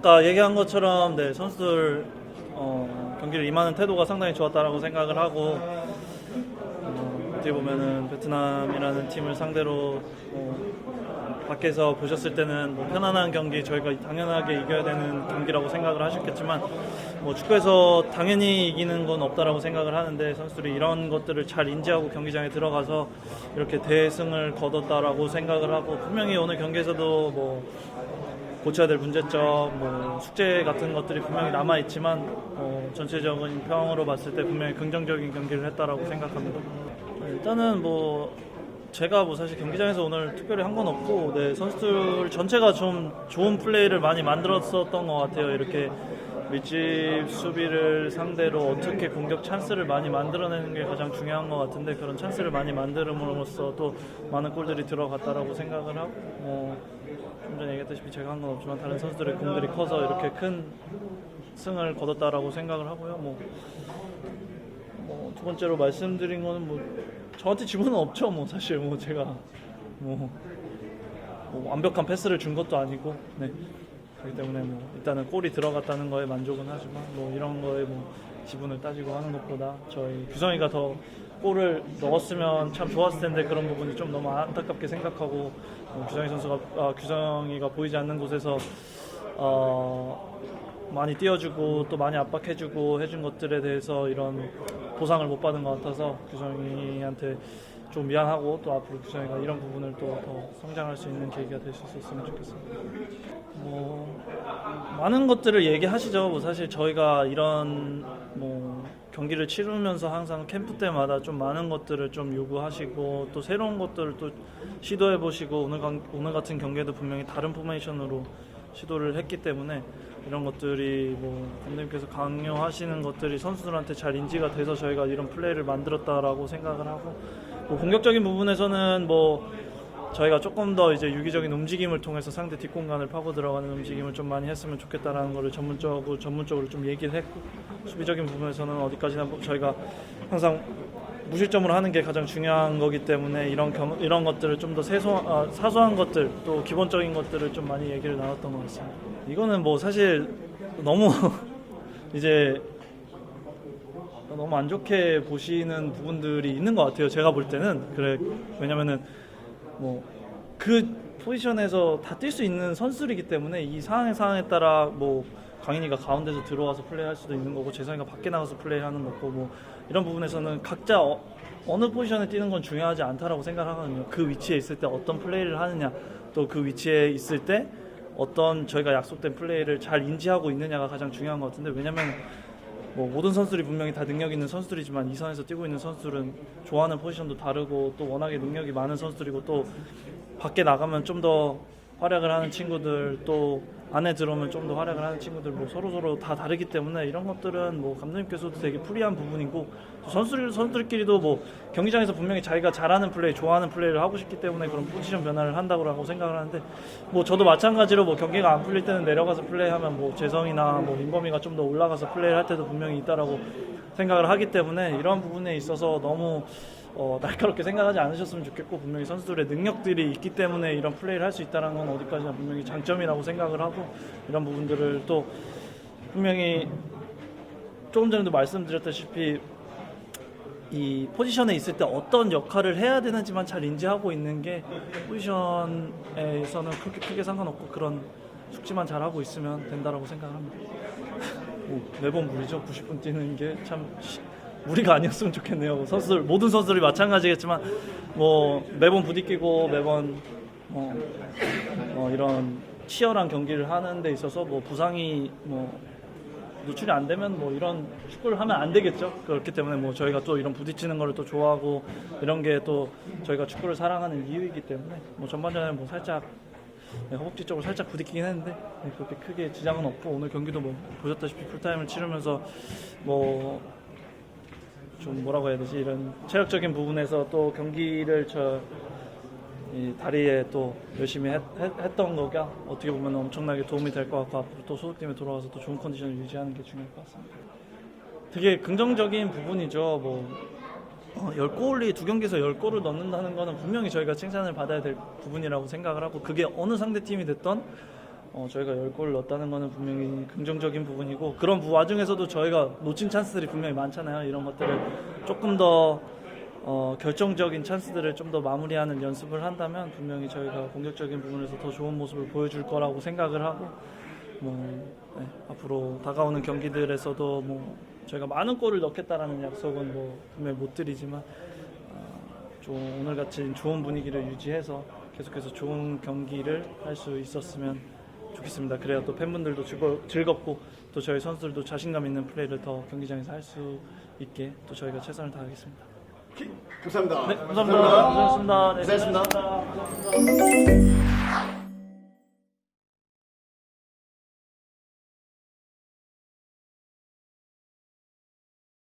아까 얘기한 것처럼 네, 선수들 어, 경기를 임하는 태도가 상당히 좋았다라고 생각을 하고 어, 어떻게 보면은 베트남이라는 팀을 상대로 어, 밖에서 보셨을 때는 뭐 편안한 경기 저희가 당연하게 이겨야 되는 경기라고 생각을 하셨겠지만 뭐 축구에서 당연히 이기는 건 없다라고 생각을 하는데 선수들이 이런 것들을 잘 인지하고 경기장에 들어가서 이렇게 대승을 거뒀다라고 생각을 하고 분명히 오늘 경기에서도 뭐 고쳐야 될 문제점, 뭐 숙제 같은 것들이 분명히 남아 있지만 어, 전체적인 평으로 봤을 때 분명히 긍정적인 경기를 했다라고 생각합니다. 네, 일단은 뭐 제가 뭐 사실 경기장에서 오늘 특별히 한 건 없고 네, 선수들 전체가 좀 좋은 플레이를 많이 만들었었던 것 같아요. 이렇게 밀집 수비를 상대로 어떻게 공격 찬스를 많이 만들어내는 게 가장 중요한 것 같은데 그런 찬스를 많이 만들음으로써 또 많은 골들이 들어갔다라고 생각을 하고 뭐, 좀 전에 얘기했다시피 제가 한 건 없지만 다른 선수들의 공들이 커서 이렇게 큰 승을 거뒀다라고 생각을 하고요. 뭐, 뭐, 두 번째로 말씀드린 거는 뭐 저한테 지분은 없죠. 뭐 사실 뭐 제가 뭐, 뭐 완벽한 패스를 준 것도 아니고 네. 그렇기 때문에 뭐 일단은 골이 들어갔다는 거에 만족은 하지만 뭐 이런 거에 뭐 지분을 따지고 하는 것보다 저희 규성이가 더 골을 넣었으면 참 좋았을 텐데 그런 부분이 좀 너무 안타깝게 생각하고 뭐 규성이 선수가 아, 규성이가 보이지 않는 곳에서 어, 많이 띄워주고 또 많이 압박해주고 해준 것들에 대해서 이런 보상을 못 받은 것 같아서 규성이한테 좀 미안하고 또 앞으로 규성이가 이런 부분을 또 더 성장할 수 있는 계기가 될 수 있었으면 좋겠습니다. 뭐 많은 것들을 얘기하시죠. 뭐 사실 저희가 이런 뭐 경기를 치르면서 항상 캠프 때마다 좀 많은 것들을 좀 요구하시고 또 새로운 것들을 또 시도해 보시고 오늘 강- 오늘 같은 경기에도 분명히 다른 포메이션으로 시도를 했기 때문에 이런 것들이 뭐 감독님께서 강요하시는 것들이 선수들한테 잘 인지가 돼서 저희가 이런 플레이를 만들었다라고 생각을 하고 뭐 공격적인 부분에서는 뭐 저희가 조금 더 이제 유기적인 움직임을 통해서 상대 뒷공간을 파고 들어가는 움직임을 좀 많이 했으면 좋겠다라는 거를 전문적으로 전문적으로 좀 얘기를 했고 수비적인 부분에서는 어디까지나 뭐 저희가 항상 무실점으로 하는 게 가장 중요한 거기 때문에 이런 경, 이런 것들을 좀더 아, 사소한 것들 또 기본적인 것들을 좀 많이 얘기를 나눴던 것 같습니다. 이거는 뭐 사실 너무 이제 너무 안 좋게 보시는 부분들이 있는 것 같아요. 제가 볼 때는 그래 왜냐면은 뭐 그 포지션에서 다 뛸 수 있는 선수이기 때문에 이 상황 상황에 따라 뭐 강인이가 가운데서 들어와서 플레이할 수도 있는 거고 재성이가 밖에 나가서 플레이하는 거고 뭐 이런 부분에서는 각자 어, 느 포지션에 뛰는 건 중요하지 않다라고 생각하거든요. 그 위치에 있을 때 어떤 플레이를 하느냐 또 그 위치에 있을 때 어떤 저희가 약속된 플레이를 잘 인지하고 있느냐가 가장 중요한 것 같은데 왜냐면 뭐 모든 선수들이 분명히 다 능력 있는 선수들이지만 이 선에서 뛰고 있는 선수들은 좋아하는 포지션도 다르고 또 워낙에 능력이 많은 선수들이고 또 밖에 나가면 좀 더 활약을 하는 친구들 또 안에 들어오면 좀 더 활약을 하는 친구들 뭐 서로 서로 다 다르기 때문에 이런 것들은 뭐 감독님께서도 되게 풀이한 부분이고 또 선수들 선수들끼리도 뭐 경기장에서 분명히 자기가 잘하는 플레이 좋아하는 플레이를 하고 싶기 때문에 그런 포지션 변화를 한다고 생각을 하는데 뭐 저도 마찬가지로 뭐 경기가 안 풀릴 때는 내려가서 플레이하면 뭐 재성이나 뭐 민범이가 좀 더 올라가서 플레이를 할 때도 분명히 있다라고 생각을 하기 때문에 이런 부분에 있어서 너무 어, 날카롭게 생각하지 않으셨으면 좋겠고 분명히 선수들의 능력들이 있기 때문에 이런 플레이를 할 수 있다는 건 어디까지나 분명히 장점이라고 생각을 하고 이런 부분들을 또 분명히 조금 전에도 말씀드렸다시피 이 포지션에 있을 때 어떤 역할을 해야 되는지만 잘 인지하고 있는 게 포지션에서는 그렇게 크게 상관없고 그런 숙지만 잘 하고 있으면 된다라고 생각을 합니다. 오, 매번 무리죠. 90분 뛰는 게 참 무리가 아니었으면 좋겠네요. 선수들 모든 선수들이 마찬가지겠지만 뭐 매번 부딪히고 매번 뭐, 뭐 이런 치열한 경기를 하는 데 있어서 뭐 부상이 뭐 노출이 안 되면 뭐 이런 축구를 하면 안 되겠죠. 그렇기 때문에 뭐 저희가 또 이런 부딪히는 거를 또 좋아하고 이런 게 또 저희가 축구를 사랑하는 이유이기 때문에 뭐 전반전에 뭐 살짝 네, 허벅지 쪽으로 살짝 부딪히긴 했는데 네, 그렇게 크게 지장은 없고 오늘 경기도 뭐 보셨다시피 풀타임을 치르면서 뭐 좀 뭐라고 해야 되지 이런 체력적인 부분에서 또 경기를 저 이 다리에 또 열심히 했, 던 거가 어떻게 보면 엄청나게 도움이 될 것 같고 앞으로 또 소속팀에 돌아와서 또 좋은 컨디션을 유지하는 게 중요할 것 같습니다. 되게 긍정적인 부분이죠. 뭐 어, 10골이 두 경기에서 10골을 넣는다는 거는 분명히 저희가 칭찬을 받아야 될 부분이라고 생각을 하고 그게 어느 상대팀이 됐던 어, 저희가 10골 넣었다는 거는 분명히 긍정적인 부분이고 그런 부- 와중에서도 저희가 놓친 찬스들이 분명히 많잖아요. 이런 것들을 조금 더 어, 결정적인 찬스들을 좀 더 마무리하는 연습을 한다면 분명히 저희가 공격적인 부분에서 더 좋은 모습을 보여줄 거라고 생각을 하고 뭐 네, 앞으로 다가오는 경기들에서도 뭐 저희가 많은 골을 넣겠다라는 약속은 뭐 분명히 못 드리지만 좀 오늘 같이 좋은 분위기를 유지해서 계속해서 좋은 경기를 할 수 있었으면 좋겠습니다. 그래야 또 팬분들도 즐거, 즐겁고 또 저희 선수들도 자신감 있는 플레이를 더 경기장에서 할 수 있게 또 저희가 최선을 다하겠습니다. 감사합니다. 네, 감사합니다. 고생하셨습니다. 네, 고생하셨습니다. 고생하셨습니다.